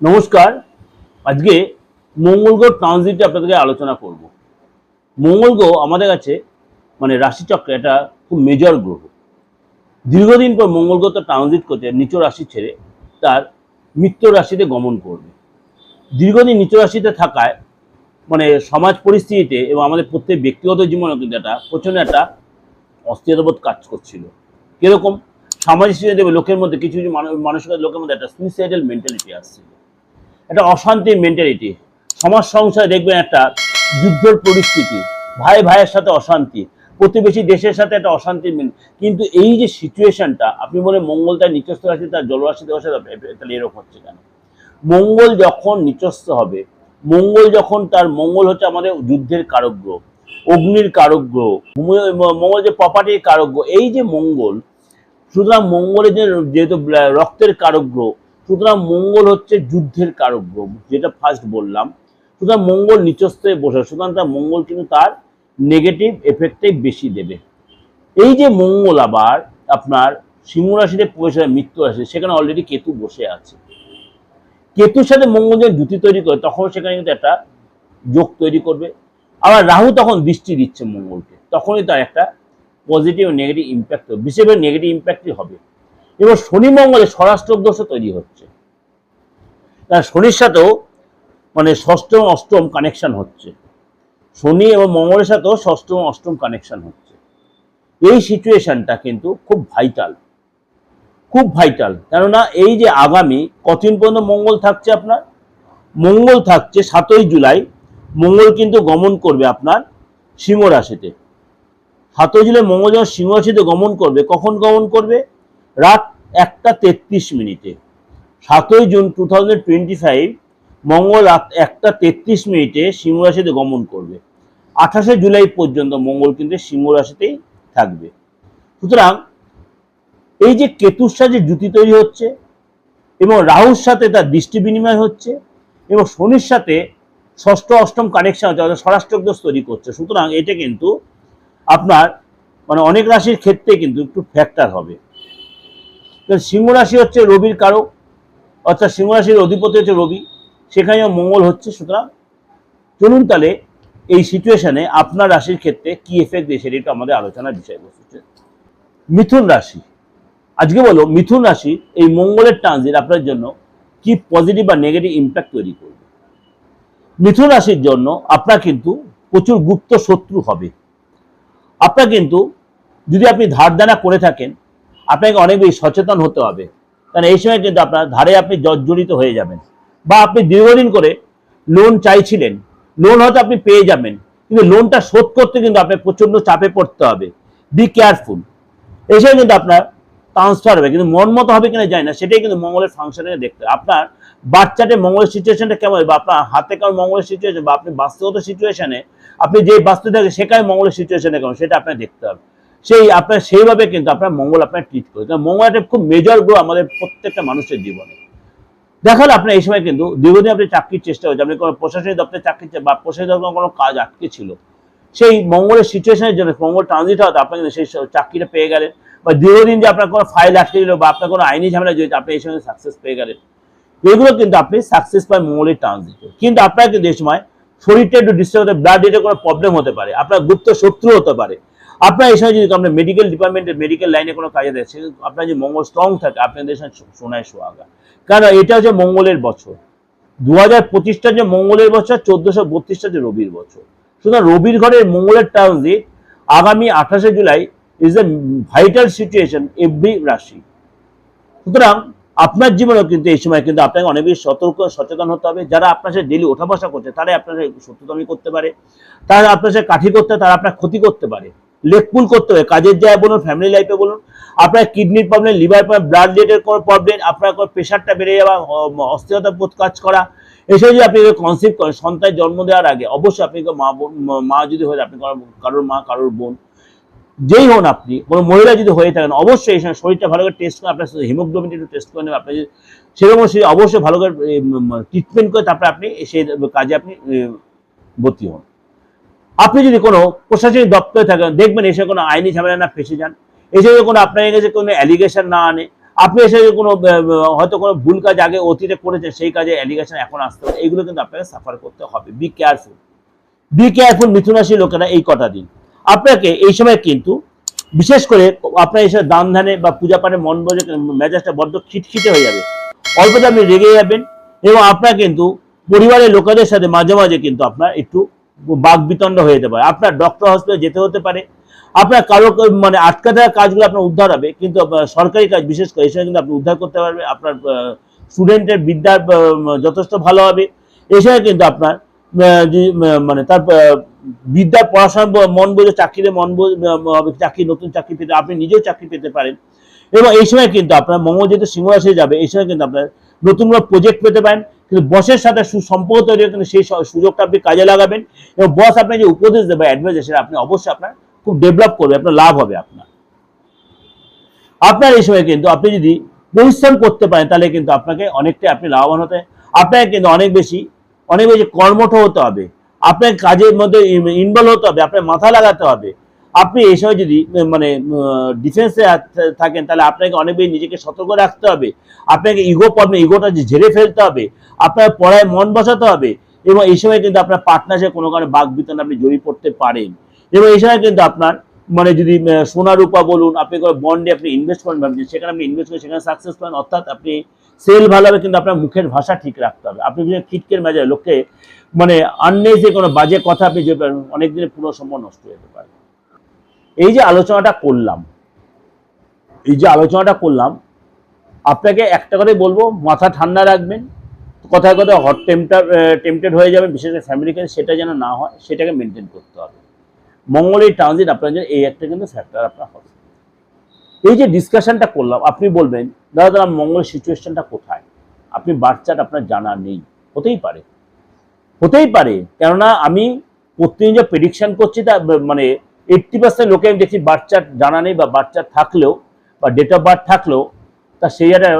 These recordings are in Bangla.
নমস্কার। আজকে মঙ্গল গ্রহ ট্রানজিটে আপনাদেরকে আলোচনা করব। মঙ্গল গ্রহ আমাদের কাছে মানে রাশিচক্রে এটা খুব মেজর গ্রহ। দীর্ঘদিন পর মঙ্গল গ্রহ তো ট্রানজিট করছে, নিচ রাশি ছেড়ে তার মিত্র রাশিতে গমন করবে। দীর্ঘদিন নিচ রাশিতে থাকায় মানে সমাজ পরিস্থিতিতে এবং আমাদের প্রত্যেক ব্যক্তিগত জীবনে কিন্তু একটা প্রচণ্ড একটা অস্থিরতাবোধ কাজ করছিল। কীরকম? সামাজিক স্থিতিতে লোকের মধ্যে, কিছু কিছু মানুষ, মানুষের লোকের মধ্যে একটা সুইসাইডাল মেন্টালিটি আসছিল। একটা অশান্তির মেন্টালিটি সমাজ সংসারে দেখবেন একটা যুদ্ধের পরিস্থিতি। ভাই ভাইয়ের সাথে অশান্তি, প্রতিবেশী দেশের সাথে একটা অশান্তির মেন কিন্তু এই যে সিচুয়েশনটা আপনি বলে মঙ্গল তার নিচস্থ রাশি, তার জলরাশি দেওয়ার সাথে তাহলে এরকম হচ্ছে কেন? মঙ্গল যখন নিচস্থ হবে, মঙ্গল যখন তার মঙ্গল হচ্ছে আমাদের যুদ্ধের কারক গ্রহ অগ্নির কারক মঙ্গল যে প্রপার্টির কারক গ্রহ এই যে মঙ্গল, সুতরাং মঙ্গলের যে যেহেতু রক্তের কারক গ্রহ সুতরাং মঙ্গল হচ্ছে যুদ্ধের কারক গ্রহ, যেটা ফার্স্ট বললাম। সুতরাং মঙ্গল নিচস্থে বসে, সুতরাং তার মঙ্গল কিন্তু তার নেগেটিভ এফেক্টটাই বেশি দেবে। এই যে মঙ্গল আবার আপনার সিংহ রাশিতে প্রবেশ মৃত্যু রাশি সেখানে অলরেডি কেতু বসে আছে। কেতুর সাথে মঙ্গল যখন জুতি তৈরি করে, তখন সেখানে কিন্তু একটা যোগ তৈরি করবে। আবার রাহু তখন দৃষ্টি দিচ্ছে মঙ্গলকে, তখনই তার একটা পজিটিভ নেগেটিভ ইম্প্যাক্ট হবে। বিশেষ করে নেগেটিভ ইম্প্যাক্টই হবে। এবার শনি মঙ্গলে স্বরাষ্ট্র দোষও তৈরি হচ্ছে। কারণ শনির সাথেও মানে ষষ্ঠম অষ্টম কানেকশন হচ্ছে। শনি এবং মঙ্গলের সাথেও ষষ্ঠম অষ্টম কানেকশন হচ্ছে। এই সিচুয়েশনটা কিন্তু খুব ভাইটাল খুব ভাইটাল কেননা এই যে আগামী কতদিন পর্যন্ত মঙ্গল থাকছে আপনার? মঙ্গল থাকছে সাতই জুলাই। মঙ্গল কিন্তু গমন করবে আপনার সিংহ রাশিতে। সাতই জুলাই মঙ্গল যখন সিংহ রাশিতে গমন করবে, কখন গমন করবে? রাত একটা তেত্রিশ মিনিটে। সাতই June two thousand twenty five, মঙ্গল রাত একটা তেত্রিশ মিনিটে সিংহ রাশিতে গমন করবে। আঠাশে জুলাই পর্যন্ত মঙ্গল কিন্তু সিংহ রাশিতেই থাকবে। সুতরাং এই যে কেতুর সাথে জুতি তৈরি হচ্ছে এবং রাহুর সাথে তার দৃষ্টি বিনিময় হচ্ছে এবং শনির সাথে ষষ্ঠ, অষ্টম কানেকশন হচ্ছে, অর্থাৎ স্বরাষ্ট্রদোষ তৈরি করছে, সুতরাং এটা কিন্তু আপনার মানে অনেক রাশির ক্ষেত্রে কিন্তু একটু ফ্যাক্টর হবে। সিংহ রাশি হচ্ছে রবির কারক, অর্থাৎ সিংহ রাশির অধিপতি হচ্ছে রবি, সেখানেও মঙ্গল হচ্ছে। সুতরাং চলুন তাহলে এই সিচুয়েশনে আপনার রাশির ক্ষেত্রে কি এফেক্ট দিয়ে সেটা একটু আমাদের আলোচনার বিষয়বস্তু। মিথুন রাশি, আজকে বলো মিথুন রাশি এই মঙ্গলের ট্রানজিট আপনার জন্য কি পজিটিভ বা নেগেটিভ ইম্প্যাক্ট তৈরি করবে? মিথুন রাশির জন্য আপনার কিন্তু প্রচুর গুপ্ত শত্রু হবে। আপনার কিন্তু যদি আপনি ধার দেনা করে থাকেন আপনাকে অনেক বেশি সচেতন হতে হবে। কারণ এই সময় কিন্তু আপনার ধারে আপনি জর্জরিত হয়ে যাবেন। বা আপনি দীর্ঘদিন করে লোন চাইছিলেন লোন হয়তো আপনি পেয়ে যাবেন, কিন্তু লোনটা শোধ করতে কিন্তু আপনার প্রচণ্ড চাপে পড়তে হবে। বি কেয়ারফুল এসে কিন্তু আপনার ট্রান্সফার হবে, কিন্তু মন মতো হবে কিনা যায় না, সেটাই কিন্তু মঙ্গলের ফাংশনে দেখতে হবে। আপনার বাচ্চাটে মঙ্গলের সিচুয়েশনটা কেমন হবে? বা আপনার হাতে কেমন মঙ্গলের সিচুয়েশন বা আপনি বাস্তবত সিচুয়েশনে আপনি যে বাস্তু থাকে সেখানে মঙ্গলের সিচুয়েশনে কেমন সেটা আপনার দেখতে হবে। সেই আপনার সেইভাবে কিন্তু আপনার মঙ্গল আপনার ট্রিট করে। মঙ্গল একটা খুব মেজর গ্রহ আমাদের প্রত্যেকটা মানুষের জীবনে। দেখালে আপনার এই সময় কিন্তু দীর্ঘদিন আপনি চাকরির চেষ্টা হচ্ছে আপনি কোনো প্রশাসনিক দপ্তরে চাকরি বা প্রশাসনিক দপ্তরে কোনো কাজ আটকে ছিল। সেই মঙ্গলের সিচুয়েশনের জন্য, মঙ্গল ট্রানজিট হওয়াতে আপনি কিন্তু সেই চাকরিটা পেয়ে গেলেন। বা দীর্ঘদিন যে আপনার কোনো ফাইল আটকে ছিল বা আপনার কোনো আইনি ঝামেলা জড়িত, আপনি এই সময় সাকসেস পেয়ে গেলেন। এগুলো কিন্তু আপনি সাকসেস পায় মঙ্গলের ট্রানজিট কিন্তু আপনার কিন্তু এই সময় শরীরটা একটু ডিস্টার্ব হতে ব্লাড রেটে কোনো প্রবলেম হতে পারে। আপনার গুপ্ত শত্রু হতে পারে। আপনার এই সময় যদি আপনার মেডিকেল ডিপার্টমেন্টের মেডিকেল লাইনে কোনো কাজে দেয় আপনার যে মঙ্গল স্ট্রং থাকে আপনাদের সময় সোনায় সোহাগা। কারণ এটা হচ্ছে মঙ্গলের বছর। দু হাজার পঁচিশটা যে মঙ্গলের বছর চোদ্দশো বত্রিশটা যে রবির বছর। সুতরাং রবির ঘরের মঙ্গলের ট্রানজিট আগামী আঠাশে July is a vital situation every রাশি। সুতরাং আপনার জীবনেও কিন্তু এই সময় কিন্তু আপনাকে অনেক বেশি সতর্ক, সচেতন হতে হবে। যারা আপনার সাথে ডেলি ওঠা বসা করছে, তারাই আপনার সাথে সত্যতমি করতে পারে। তারা আপনার সাথে কাঠি করতে, তারা আপনার ক্ষতি করতে পারে। লেকপুল করতে হবে। কাজের জায়গায় বলুন ফ্যামিলি লাইফে বলুন, আপনার কিডনির প্রবলেম লিভার প্রবলেম ব্লাড রেটের কোনো প্রবলেম আপনার কোনো প্রেশারটা বেড়ে যাওয়া অস্থিরতা বোধ কাজ করা, এসব যদি আপনি কনসিভ করেন সন্তান জন্ম দেওয়ার আগে অবশ্যই আপনি মা মা যদি হয়ে আপনি কারোর- মা, কারোর বোন, যেই হন আপনি, কোনো মহিলা যদি হয়ে থাকেন, অবশ্যই এই সময় শরীরটা ভালো করে টেস্ট করে, আপনার হিমোগ্লোবিন একটু টেস্ট করে নেবেন আপনি যদি সেরকম অবশ্যই ভালো করে ট্রিটমেন্ট করে তারপরে আপনি সেই কাজে আপনি ভর্তি হন। আপনি যদি কোনো প্রশাসনিক দপ্তরে থাকেন, দেখবেন এসে কোনো আইনি ঝামেলা না, ফেসে যান। এসে যদি কোনো আপনার কাছে কোনো অ্যালিগেশন না আনে, আপনি এসে যদি কোনো হয়তো কোনো ভুল কাজ আগে অতীতে করেছে সেই কাজে অ্যালিগেশন এখন আসতে পারে। এইগুলো কিন্তু আপনাকে সাফার করতে হবে। বি কেয়ারফুল বি কেয়ারফুল মিথুন রাশি লোকেরা এই কটা দিন। আপনাকে এই সময় কিন্তু বিশেষ করে আপনার এসে দান ধানে বা পূজা পাঠে মন বজে, মেজাজটা বড্ড খিটখিটে হয়ে যাবে। অল্পতে আপনি রেগে যাবেন এবং আপনার কিন্তু পরিবারের লোকেদের সাথে মাঝে মাঝে কিন্তু আপনার একটু বাক বিতণ্ড হয়ে যেতে পারে। আপনার ডক্টর হসপিটালে যেতে হতে পারে। আপনার কারও মানে আটকা থাকা কাজগুলো আপনার উদ্ধার হবে, কিন্তু সরকারি কাজ, বিশেষ করে সময় কিন্তু আপনি উদ্ধার করতে পারবেন। আপনার স্টুডেন্টের বিদ্যার যথেষ্ট ভালো হবে। সময় কিন্তু আপনার মানে তার বিদ্যার পড়াশোনা মন বোঝে, চাকরিতে মন বোঝ- চাকরি, নতুন চাকরি পেতে, আপনি নিজেও চাকরি পেতে পারেন। এবং এই সময় কিন্তু আপনার মঙ্গল যেহেতু সিংহ রাশি যাবে, এই সময় কিন্তু আপনার নতুন কোনো প্রজেক্ট পেতে পারেন, কিন্তু বসের সাথে সুসম্পর্ক তৈরি কিন্তু সেই সুযোগটা আপনি কাজে লাগাবেন এবং বস আপনাকে যে উপদেশ দেবে অ্যাডভাইস সেটা আপনি অবশ্যই আপনার খুব ডেভেলপ করবে, আপনার লাভ হবে আপনার। আপনার এই সময় কিন্তু আপনি যদি পরিশ্রম করতে পারেন, তাহলে কিন্তু আপনাকে অনেকটাই আপনি লাভবান হতে আপনাকে কিন্তু অনেক বেশি অনেক বেশি কর্মঠ হতে হবে। আপনার কাজের মধ্যে ইনভলভ হতে হবে, আপনার মাথা লাগাতে হবে। আপনি এই সময় যদি মানে ডিফেন্সে থাকেন, তাহলে আপনাকে অনেক বেশি নিজেকে সতর্ক রাখতে হবে। আপনাকে ইগো প্রবলেম ইগোটা যে ঝেড়ে ফেলতে হবে, আপনার পড়ায় মন বসাতে হবে এবং এই সময় কিন্তু আপনার পার্টনারশিপ কোনো কারণে বাঘ বিতন আপনি জড়িয়ে পড়তে পারেন। এবং এই সময় কিন্তু আপনার মানে যদি সোনা রূপা বলুন, আপনি বন্ডে আপনি ইনভেস্ট করেন ভাবছেন সেখানে আপনি ইনভেস্ট করেন, সেখানে সাকসেস পান অর্থাৎ আপনি সেল ভালো হবে কিন্তু আপনার মুখের ভাষা ঠিক রাখতে হবে। আপনি যদি খিটকের মাঝে লোককে মানে আননেসে কোনো বাজে কথা আপনি যে অনেক দিনের পুরো সম্মান নষ্ট যেতে পারে। এই যে আলোচনাটা করলাম, এই যে আলোচনাটা করলাম, আপনাকে একটা কথাই বলব, মাথা ঠান্ডা রাখবেন, কথায় কথায় হট টেম্পটার টেম্পটেড হয়ে যাবে বিশেষ করে ফ্যামিলি কাছে সেটা যেন না হয়, সেটাকে মেনটেন করতে হবে। মঙ্গলের ট্রানজিট আপনার জন্য এই একটা কিন্তু ফ্যাক্টর আপনার হবে। এই যে ডিসকাশনটা করলাম, আপনি বলবেন, দাদা দাদা মঙ্গল সিচুয়েশনটা কোথায়? আপনি বাচ্চাটা আপনার জানা নেই, হতেই পারে। হতেই পারে, কেননা আমি প্রতিদিন যে প্রেডিকশান করছি তা মানে এইট্টি পার্সেন্ট লোকে আমি দেখছি বাচ্চার জানা নেই বা বাচ্চা থাকলেও বা ডেট অফ বার্থ থাকলেও, তা সেই একটা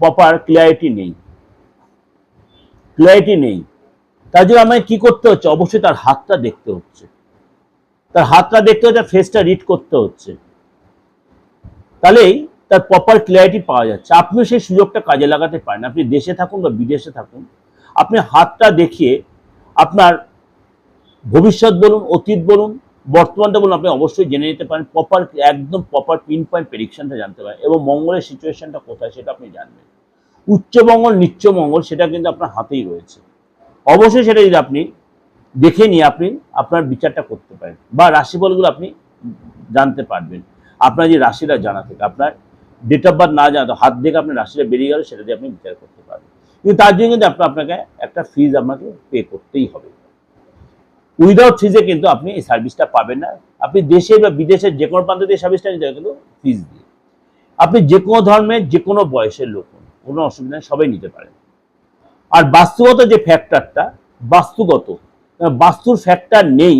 প্রপার ক্লিয়ারিটি নেই। ক্লিয়ারিটি নেই। তার জন্য আমায় কি করতে হচ্ছে? অবশ্যই তার হাতটা দেখতে হচ্ছে। তার হাতটা দেখতে হচ্ছে ফেসটা রিড করতে হচ্ছে। তাহলেই তার প্রপার ক্লিয়ারিটি পাওয়া যাচ্ছে। আপনিও সেই সুযোগটা কাজে লাগাতে পারেন। আপনি দেশে থাকুন বা বিদেশে থাকুন। আপনি হাতটা দেখিয়ে আপনার ভবিষ্যৎ বলুন, অতীত বলুন বর্তমানটা দেখুন আপনি অবশ্যই জেনে নিতে পারেন প্রপার একদম প্রপার পিন পয়েন্ট প্রেডিকশনটা জানতে পারেন এবং মঙ্গলের সিচুয়েশনটা কোথায় সেটা আপনি জানবেন। উচ্চ মঙ্গল, নিচ্চ মঙ্গল, সেটা কিন্তু আপনার হাতেই রয়েছে। অবশ্যই সেটা যদি আপনি দেখে নিয়ে আপনি আপনার বিচারটা করতে পারেন বা রাশিফলগুলো আপনি জানতে পারবেন। আপনার যে রাশিটা জানা থেকে, আপনার ডেট অফ বার্থ না জানা, হাত দেখে আপনার রাশিটা বেরিয়ে গেল, সেটা দিয়ে আপনি বিচার করতে পারবেন। কিন্তু তার জন্য কিন্তু আপনার আপনাকে একটা ফিজ আপনাকে পে করতেই হবে। উইদাউট ফিজে কিন্তু আপনি এই সার্ভিসটা পাবেন না। আপনি দেশে বা বিদেশের যে কোনো প্রান্ত দিয়ে সার্ভিসটা নিতে কিন্তু ফিজ দিয়ে। আপনি যে কোনো ধর্মের যে কোনো বয়সের লোক কোনো অসুবিধা সবাই নিতে পারেন। আর বাস্তুগত যে ফ্যাক্টরটা বাস্তুগত বাস্তুর ফ্যাক্টর নেই,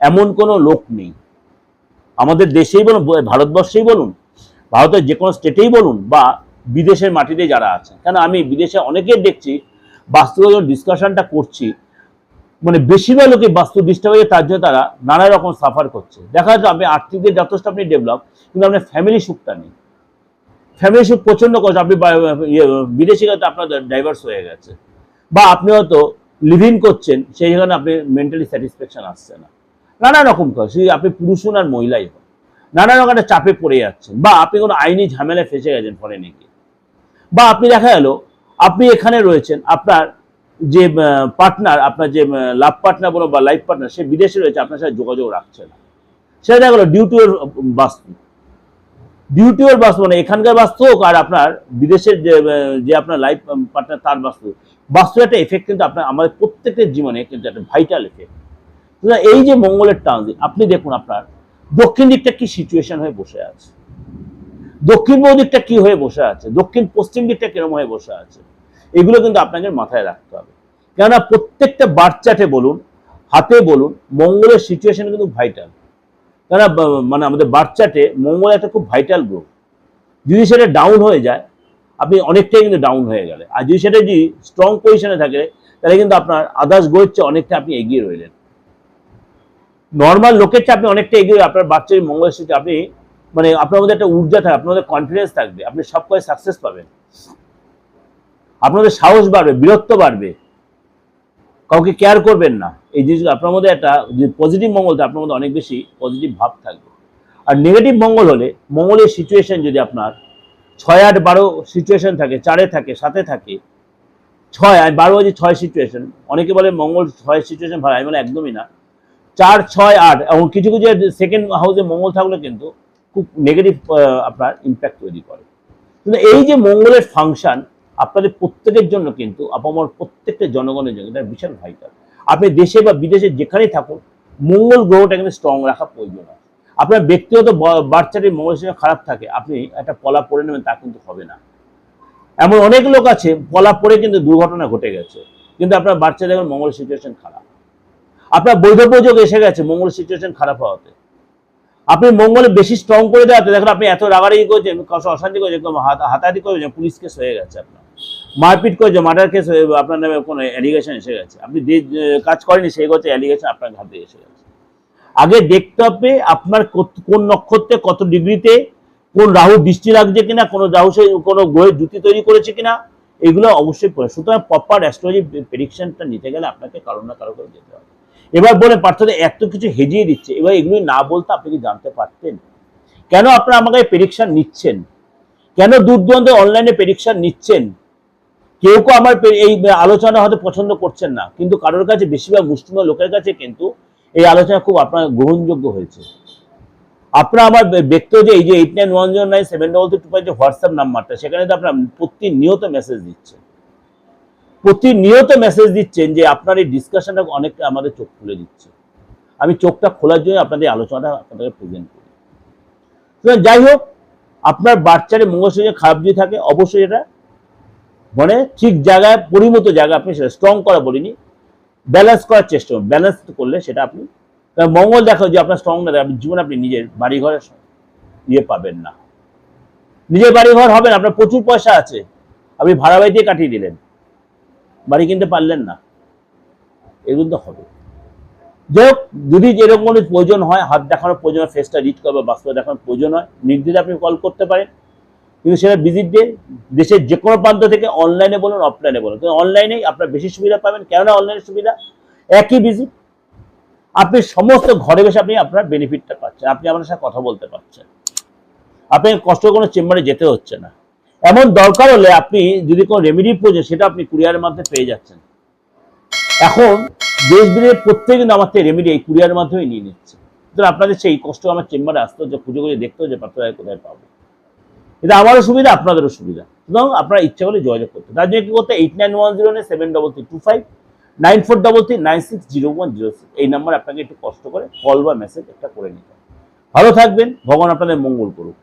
এমন কোনো লোক নেই। আমাদের দেশেই বলুন, ভারতবর্ষেই বলুন, ভারতের যে কোনো স্টেটেই বলুন, বা বিদেশের মাটিতে যারা আছেন। কেন আমি বিদেশে অনেকের দেখছি, বাস্তুগত ডিসকাশনটা করছি মানে বেশিরভাগ লোকে বাস্তু ডিস্টার্ব হয়ে তার জন্য তারা নানা রকম সাফার করছে। দেখা যাচ্ছে আপনি আর্থিক দিক যথেষ্ট আপনি ডেভেলপ কিন্তু আপনার ফ্যামিলি সুখটা নেই। ফ্যামিলি সুখ প্রচণ্ড কষ্ট আপনি ইয়ে, বিদেশি গেলে আপনার ডাইভার্স হয়ে গেছে। বা আপনি হয়তো লিভিং করছেন সেই জায়গায় আপনি মেন্টালি স্যাটিসফ্যাকশন আসছে না। নানা রকম সেই আপনি পুরুষ হন আর মহিলাই হন। নানা রকম একটা চাপে পড়ে যাচ্ছেন। বা আপনি কোনো আইনি ঝামেলায় ফেসে গেছেন ফরেনে গিয়ে। বা আপনি দেখা গেল আপনি এখানে রয়েছেন আপনার যে পার্টনার আপনার যে লাভ পার্টনার বলো বা লাইফ পার্টনার সে বিদেশে রয়েছে, আপনার সাথে যোগাযোগ রাখছে না। সেটা দেখা গেলো ডিউ ডিউটি ওর বাস্তু ডিউটি ওর বাস্তু মানে এখানকার বাস্তু হোক আর আপনার বিদেশের যে যে আপনার লাইফ পার্টনার তার বাস্তু বাস্তু একটা এফেক্ট কিন্তু আপনার, আমাদের প্রত্যেকের জীবনে কিন্তু একটা ভাইটাল এফেক্ট সুতরাং এই যে মঙ্গলের ট্রানজিট আপনি দেখুন আপনার, দক্ষিণ দিকটা কি সিচুয়েশন হয়ে বসে আছে? দক্ষিণ পূর্ব দিকটা কি হয়ে বসে আছে? দক্ষিণ পশ্চিম দিকটা কিরম হয়ে বসে আছে? এগুলো কিন্তু আপনাকে মাথায় রাখতে হবে। কেননা প্রত্যেকটা বাচ্চাটে বলুন, হাতে বলুন, মঙ্গলের সিচুয়েশন কিন্তু ভাইটাল কেননা মানে আমাদের বাচ্চাটে মঙ্গল একটা খুব ভাইটাল গ্রুপ যদি সেটা ডাউন হয়ে যায়, আপনি অনেকটাই কিন্তু ডাউন হয়ে গেলে আর যদি সেটা যদি স্ট্রং পজিশনে থাকে, তাহলে কিন্তু আপনার আদার্স গ্রহের চেয়ে অনেকটা আপনি এগিয়ে রইলেন। নর্মাল লোকের চেয়ে আপনি অনেকটা এগিয়ে আপনার বাচ্চার মঙ্গলের আপনি মানে আপনার মধ্যে একটা ঊর্জা থাকবে আপনার মধ্যে কনফিডেন্স থাকবে, আপনি সব কাজে সাকসেস পাবেন। আপনাদের সাহস বাড়বে, বীরত্ব বাড়বে। কাউকে কেয়ার করবেন না। এই জিনিসগুলো আপনার মধ্যে একটা পজিটিভ মঙ্গল আপনার মধ্যে অনেক বেশি পজিটিভ ভাব থাকবে। আর নেগেটিভ মঙ্গল হলে মঙ্গলের সিচুয়েশন যদি আপনার ছয় আট বারো সিচুয়েশন থাকে, চারে থাকে সাথে থাকে, ছয় আর বারো বাজে ছয় সিচুয়েশন অনেকে বলে মঙ্গল ছয় সিচুয়েশন ভালো, আমি বলে একদমই না। চার, ছয়, আট, এবং কিছু কিছু সেকেন্ড হাউসে মঙ্গল থাকলে কিন্তু খুব নেগেটিভ আপনার ইম্প্যাক্ট তৈরি করে। কিন্তু এই যে মঙ্গলের ফাংশন আপনাদের প্রত্যেকের জন্য কিন্তু, আপামর প্রত্যেকটা জনগণের জন্য এটা বিশাল ভাইটাল আপনি দেশে বা বিদেশে যেখানেই থাকুন, মঙ্গল গ্রহটা কিন্তু স্ট্রং রাখা প্রয়োজন আছে আপনার ব্যক্তিগত ব- বাচ্চাটির মঙ্গল সিস্টেম খারাপ থাকে, আপনি একটা পলা পড়ে নেবেন, তা কিন্তু হবে না। এমন অনেক লোক আছে, পলা পড়ে কিন্তু দুর্ঘটনা ঘটে গেছে, কিন্তু আপনার বাচ্চা দেখবেন মঙ্গল সিচুয়েশন খারাপ। আপনার বৈধ যোগ এসে গেছে মঙ্গল সিচুয়েশন খারাপ হওয়াতে। আপনি মঙ্গলে বেশি স্ট্রং করে দেওয়াতে, দেখুন আপনি এত রাগারাগি করেছেন অশান্তি করেছেন হাতাহাতি করেছেন, পুলিশ কেস হয়ে গেছে আপনার। মারপিট করেছে মার্ডার কেস আপনার নামে কোনো অ্যালিগেশন এসে গেছে। আপনি যে কাজ করেনি সেই করছে অ্যালিগেশন আপনার হাতে এসে গেছে। আগে দেখতে হবে আপনার কোন নক্ষত্রে কত ডিগ্রিতে, কোন রাহু দৃষ্টি লাগছে কিনা, কোনো রাহু সে, কোনো গ্রহের জুতি তৈরি করেছে কিনা, এগুলো অবশ্যই পড়ে। সুতরাং প্রপার অ্যাস্ট্রোলজি প্রেডিকশনটা নিতে গেলে আপনাকে কারও না কারও করে যেতে হবে। এবার বলে পার্থদের এত কিছু হেজিয়ে দিচ্ছে, এবার এগুলি না বলতে আপনি কি জানতে পারতেন? কেন আপনারা আমাকে প্রেডিকশন নিচ্ছেন? কেন দূর দূরান্ত অনলাইনে প্রেডিকশন নিচ্ছেন? কেউ কেউ আমার এই আলোচনা হয়তো পছন্দ করছেন না, কিন্তু কারোর কাছে বেশিরভাগ মুসলিম লোকের কাছে কিন্তু এই আলোচনা খুব আপনার গ্রহণযোগ্য হয়েছে। আপনার আমার বে- ব্যক্তিগত যে এই যে eight nine one zero nine seven double two five যে হোয়াটসঅ্যাপ নাম্বারটা, সেখানে তো আপনার প্রতিনিয়ত মেসেজ দিচ্ছেন প্রতিনিয়ত মেসেজ দিচ্ছেন যে আপনার এই ডিসকাশনটা অনেকটা আমাদের চোখ খুলে দিচ্ছে। আমি চোখটা খোলার জন্য আপনাদের আলোচনাটা আপনাদেরকে প্রেজেন্ট করি। যাই হোক, আপনার বাচ্চারে মঙ্গলসূর্য খারাপ যদি থাকে, অবশ্যই এটা মানে ঠিক জায়গায়, পরিমতো জায়গা আপনি সেটা স্ট্রং করা বলিনি। ব্যালেন্স করার চেষ্টা করুন। ব্যালেন্স করলে সেটা আপনি মঙ্গল দেখো যে আপনার স্ট্রং না, আপনি জীবনে আপনি নিজের বাড়ি ঘরে ইয়ে পাবেন না। নিজের বাড়ি ঘর হবে না, আপনার প্রচুর পয়সা আছে। আপনি ভাড়া বাড়ি দিয়ে কাটিয়ে দিলেন। বাড়ি কিনতে পারলেন না। এগুলো তো হবে। যাই হোক, যদি যেরকম প্রয়োজন হয়, হাত দেখানোর প্রয়োজন হয় ফেসটা রিড করবে, বাস্তব দেখানোর প্রয়োজন হয় নির্দিষ্ট আপনি কল করতে পারেন। কিন্তু সেটা ভিজিট দিয়ে দেশের যে কোনো প্রান্ত থেকে অনলাইনে বলুন অফলাইনে বলুন। কিন্তু অনলাইনেই আপনার বেশি সুবিধা পাবেন। কেননা অনলাইনের সুবিধা? একই ভিজিট আপনি সমস্ত ঘরে বসে আপনি আপনার বেনিফিটটা পাচ্ছেন। আপনি আপনার সাথে কথা বলতে পারছেন। আপনি কষ্ট কোনো চেম্বারে যেতে হচ্ছে না। এমন দরকার হলে আপনি যদি কোনো রেমেডি প্রয়োজন সেটা আপনি কুরিয়ারের মাধ্যমে পেয়ে যাচ্ছেন। এখন দেশ বিদেশের প্রত্যেকে কিন্তু আমার থেকে রেমেডি এই কুরিয়ারের মাধ্যমে নিয়ে নিচ্ছে। সুতরাং আপনাদের সেই কষ্ট আমার চেম্বারে আসতে হচ্ছে পুজো করে দেখতে হচ্ছে পাত্রায় কোথায় পাবো। এটা আমারও সুবিধা, আপনাদেরও সুবিধা। সুতরাং আপনারা ইচ্ছা করলে যোগাযোগ করতে তার জন্য কি করতে eight nine one zero seven double three two five nine four double three nine six zero one zero six এই নাম্বার আপনাকে একটু কষ্ট করে কল বা মেসেজ একটা করে নিতে। ভালো থাকবেন, ভগবান আপনাদের মঙ্গল করুক।